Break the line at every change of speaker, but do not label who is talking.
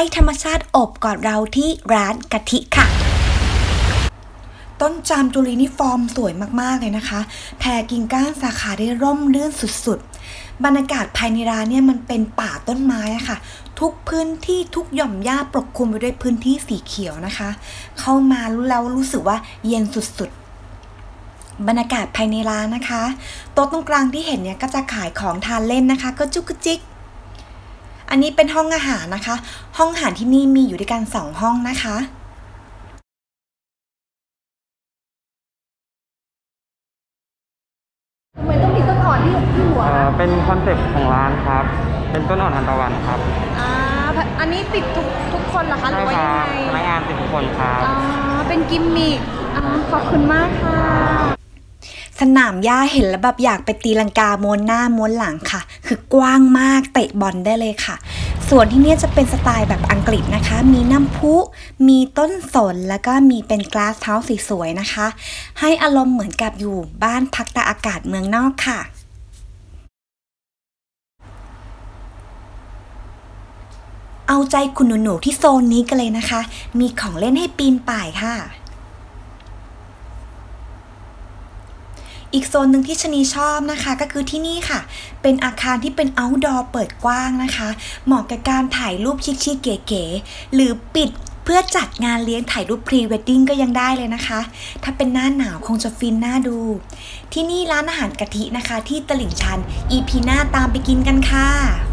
ให้ธรรมชาติอบกอดเราที่ร้านกะทิค่ะ ต้นจามจุลีนี่ฟอร์มสวยมากๆเลยนะคะแผ่กิ่งก้านสาขาได้ร่มรื่นสุดๆ บรรยากาศภายในร้านเนี่ยมันเป็นป่าต้นไม้อะค่ะ ทุกพื้นที่ทุกหย่อมหญ้าปกคลุมไปด้วยพื้นที่สีเขียวนะคะ เข้ามาแล้วรู้สึกว่าเย็นสุดๆบรรยากาศภายในร้านนะคะ โต๊ะตรงกลางที่เห็นเนี่ยก็จะขายของทานเล่นนะคะ ก็จุกจิก อันนี้เป็นห้องอาหารนะคะ ห้องอาหารที่นี่มีอยู่ด้วยกันสองห้องนะคะ
ทำไมต้องมีต้นอ่อนที่ที่หัว
เอ่อเป็นคอนเซ็ปต์ของร้านครับ เป็นต้นอ่อนทานตะวันครับ
อ่าอันนี้ติดทุกทุกคนเหรอคะหรื
ใช่
อว่า
ค
ยังไง
รับพนักงานติดทุกคนครับ
อ่าเป็นกิมมิคอ่าขอบคุณมากค่ะ
สนามหญ้าเห็นแล้วแบบอยากไปตีลังกาม้วนหน้าม้วนหลังค่ะ คือกว้างมากเตะบอลได้เลยค่ะ ส่วนที่นี่จะเป็นสไตล์แบบอังกฤษนะคะ มีน้ำพุ มีต้นสนแล้วก็มีเป็นกลาสเท้าสีสวยนะคะ ให้อารมณ์เหมือนกับอยู่บ้านพักตากอากาศเมืองนอกค่ะเอาใจคุณหนูๆที่โซนนี้กันเลยนะคะ มีของเล่นให้ปีนป่ายค่ะ อีกโซนหนึ่งที่ชนีชอบนะคะ ก็คือที่นี่ค่ะ เป็นอาคารที่เป็น outdoor เปิดกว้างนะคะ เหมาะกับการถ่ายรูปชิคๆเก๋ๆหรือปิดเพื่อจัดงานเลี้ยงถ่ายรูปพรีเวดดิ้งก็ยังได้เลยนะคะ ถ้าเป็นหน้าหนาวคงจะฟินหน้าดู ที่นี่ร้านอาหารกะทินะคะ ที่ตลิ่งชัน อีพีหน้าตามไปกินกันค่ะ